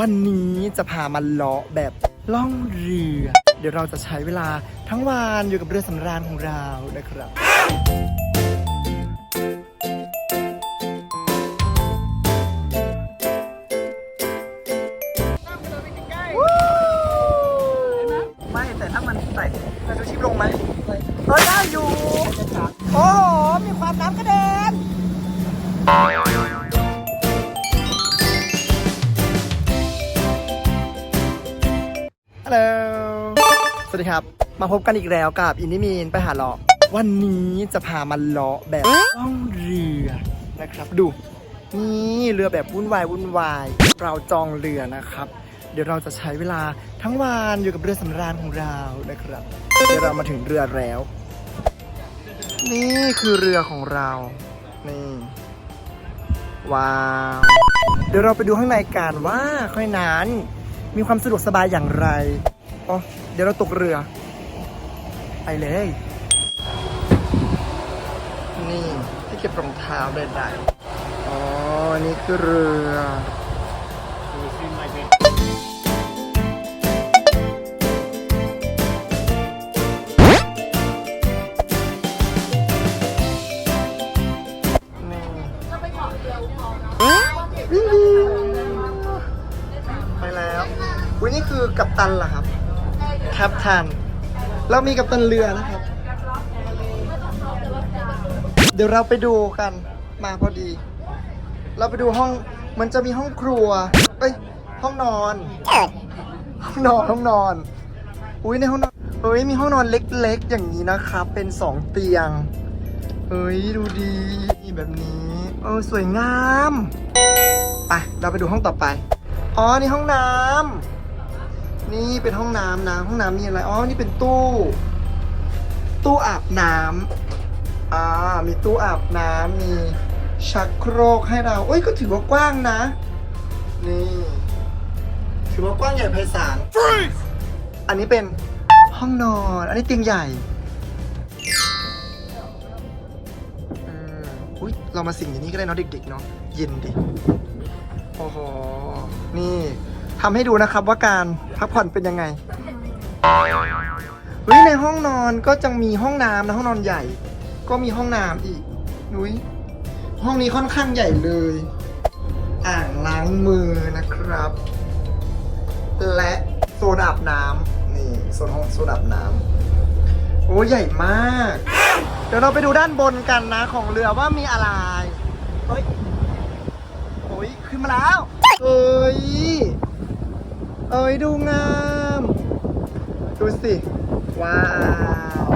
วันนี้จะพามาเลาะแบบล่องเรือ เดี๋ยวเราจะใช้เวลาทั้งวันอยู่กับเรือสำราญของเรานะครับ มาพบกันอีกแล้วกับอินนิมีนไปหาเลาะวันนี้จะพามาเลาะแบบล่องเรือนะครับ ดู นี่เรือแบบวุ่นวายวุ่นวายเราจองเรือนะครับ เดี๋ยวเราจะใช้เวลาทั้งวันอยู่กับเรือสำราญของเรานะครับเดี๋ยวเรามาถึงเรือแล้ว นี่คือเรือของเรานี่ว้าวเดี๋ยวเราไปดูข้างในกันว่าข้างในนั้นมีความสะดวกสบายอย่างไรอ๋อเดี๋ยวเราตกเรือ ไปเลย นี่ที่เก็บรองเท้าได้ได้อ๋อ นี่คือเรือนี่วิ่งไปแล้วอุ้ยนี่คือกัปตันเหรอครับแคปทัน เรามีกัปตันเรือนะครับ เดี๋ยวเราไปดูกันมาพอดี เราไปดูห้องมันจะมีห้องครัวเอ้ยห้องนอน ห้องนอนห้องนอน อุ้ยในห้องนอนเฮ้ยมีห้องนอนเล็กๆ อย่างนี้นะครับ เป็นสองเตียง เฮ้ยดูดีแบบนี้เออสวยงาม ไปเราไปดูห้องต่อไป อ๋อนี่ห้องน้ำ นี่เป็นห้องน้ำนะ ห้องน้ำมีอะไร อ๋อ นี่เป็นตู้ ตู้อาบน้ำอ่า มีตู้อาบน้ำมีชักโครกให้เราเอ้ย ก็ถือว่ากว้างนะ นี่ ถือว่ากว้างใหญ่ไพศาล อันนี้เป็นห้องนอน อันนี้เตียงใหญ่อุ้ย เรามาสิ่งอย่างนี้ก็ได้เนาะเด็กๆเนาะ เย็นดิ โอ้โห นี่ ทำให้ดูนะครับว่าการพักผ่อนเป็นยังไงเฮ้ยในห้องนอนก็จะมีห้องน้ำนะห้องนอนใหญ่ ก็มีห้องน้ำอีกนุ้ยห้องนี้ค่อนข้างใหญ่เลย อ่างล้างมือนะครับ และโซนอาบน้ำนี่โซนห้องโซนอาบน้ำโอ้ใหญ่มาก เดี๋ยวเราไปดูด้านบนกันนะของเรือว่ามีอะไรเฮ้ยโอ้ยขึ้นมาแล้วเอ้ย เอ้ยดูงาม ดูสิ ว้าว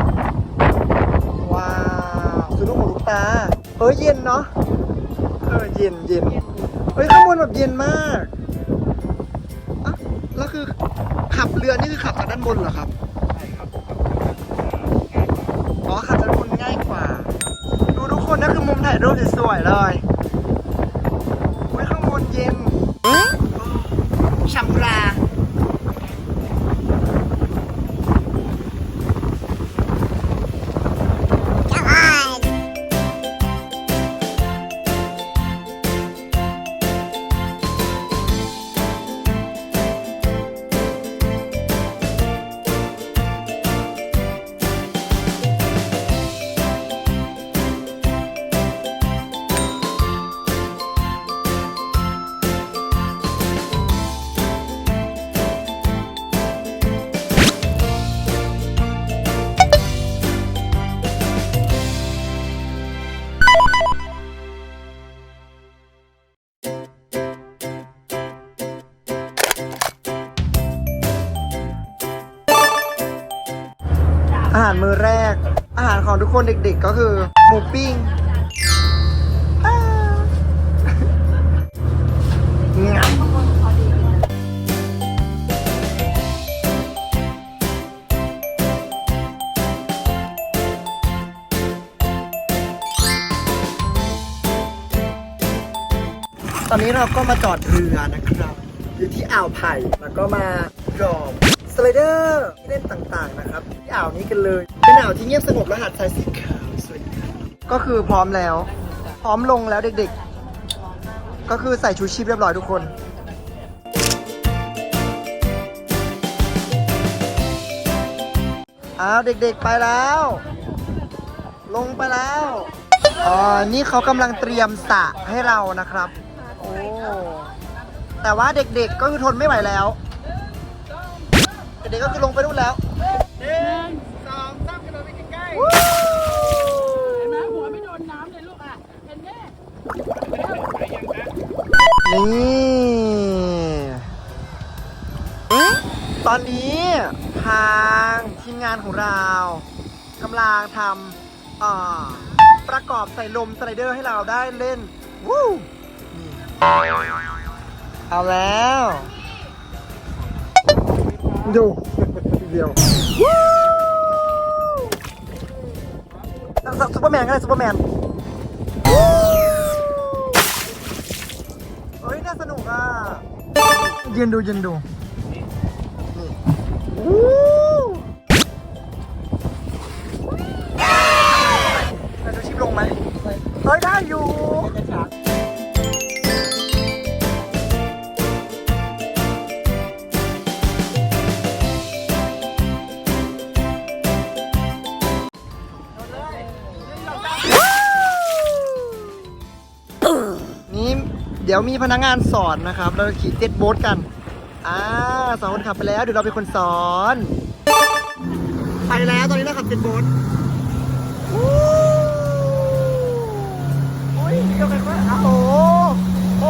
ว้าวสุดลูกหูลูกตา เอ้ยเย็นเนาะ เออเย็นเย็นเฮ้ยข้างบนแบบเย็นมากอะแล้วคือขับเรือนี่คือขับจากด้านบนเหรอครับอ๋อขับจากด้านบนง่ายกว่า ดูทุกคนนั่นคือมุมถ่ายรูปสวยๆเลย มื้อแรก อาหารของทุกคนเด็กๆก็คือหมูปิ้งงับตอนนี้เราก็มาจอดเรือนะครับ อยู่ที่อ่าวไผ่แล้วก็มารอปสไลเดอร์เล่นต่างๆนะครับ ที่อ่าวนี้กันเลย เป็นอ่าวที่เงียบสงบและหาดทรายสีขาวสวยงก็คือพร้อมแล้ว พร้อมลงแล้วเด็กๆ ก็คือใส่ชูชีพเรียบร้อยทุกคนอ้าวเด็กๆไปแล้ว ลงไปแล้วอ๋อนี่เขากำลังเตรียมสะให้เรานะครับโอ้แต่ว่าเด็กๆก็คือทนไม่ไหวแล้ว เด็กๆก็คือลงไปนู่นแล้ว นี่ ตอนนี้ทางทีมงานของเรากำลังทำเอ่อประกอบใส่ลมสไลเดอร์ให้เราได้เล่น วู้นี่เอาแล้วดูเดียววู้ซุปเปอร์แมนก็ได้ซุปเปอร์แมน น่าสนุกอะยืนดูยืนดูนี่วู้เราดูชิปลงไหมเฮ้ยได้อยู่ เดี๋ยวมีพนักงานสอนนะครับเราจะขี่เจ็ตโบ๊ทกันอ่าสองคนขับไปแล้วเดี๋ยวเราเป็นคนสอนไปแล้วตอนนี้เราขับเจ็ตโบ๊ทวู้โอ้ยเดี๋ยวกันว่าโอ้โห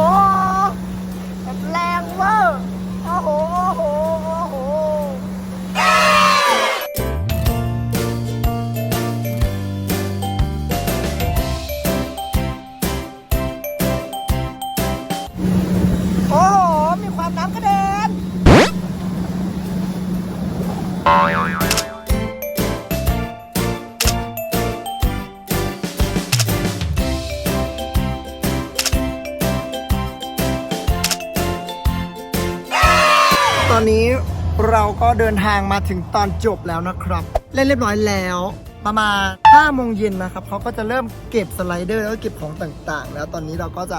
เราก็เดินทางมาถึงตอนจบแล้วนะครับ เล่นเรียบร้อยแล้ว ประมาณ5โมงเย็นนะครับเขาก็จะเริ่มเก็บสไลเดอร์แล้วก็เก็บของต่างๆ แล้วตอนนี้เราก็จะ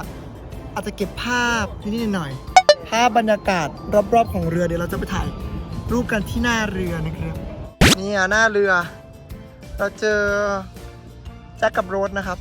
อาจจะเก็บภาพนิดหน่อยภาพบรรยากาศรอบๆของเรือเดี๋ยวเราจะไปถ่ายรูปกันที่หน้าเรือนะครับนี่อะหน้าเรือ เราเจอแจ็คกับโรสนะครับ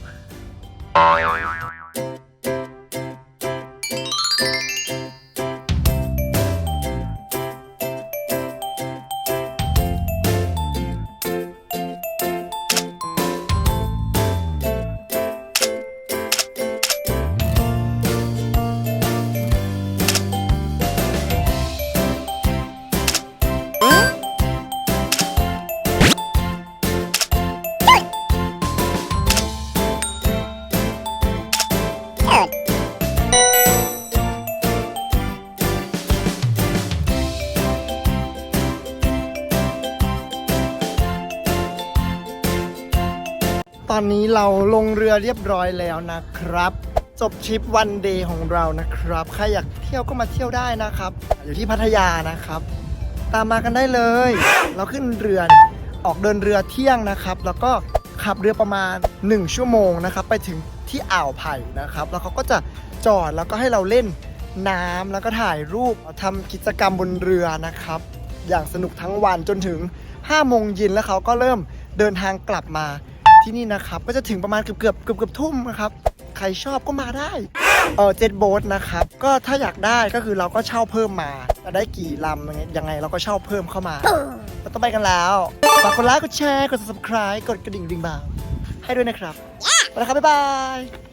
อนนี้เราลงเรือเรียบร้อยแล้วนะครับ จบทริปวันเดย์ของเรานะครับ ใครอยากเที่ยวก็มาเที่ยวได้นะครับ อยู่ที่พัทยานะครับ ตามมากันได้เลย เราขึ้นเรือออกเดินเรือเที่ยงนะครับ แล้วก็ขับเรือประมาณ 1 ชั่วโมงนะครับ ไปถึงที่อ่าวไผ่นะครับ แล้วเขาก็จะจอดแล้วก็ให้เราเล่นน้ำแล้วก็ถ่ายรูปทำกิจกรรมบนเรือนะครับ อย่างสนุกทั้งวันจนถึง5โมงเย็นแล้วเขาก็เริ่มเดินทางกลับมา ที่นี่นะครับ ก็จะถึงประมาณเกือบเกือบเกือบเกือบทุ่มนะครับ ใครชอบก็มาได้ เออเจ็ดโบ๊ทนะครับ ก็ถ้าอยากได้ก็คือเราก็เช่าเพิ่มมาจะได้กี่ลำยังไงยังไงเราก็เช่าเพิ่มเข้ามาเราต้องไปกันแล้วฝากกดไลค์กดแชร์กด subscribe กดกระดิ่งดิ่งบ่าวให้ด้วยนะครับไปแล้วครับบ๊ายบาย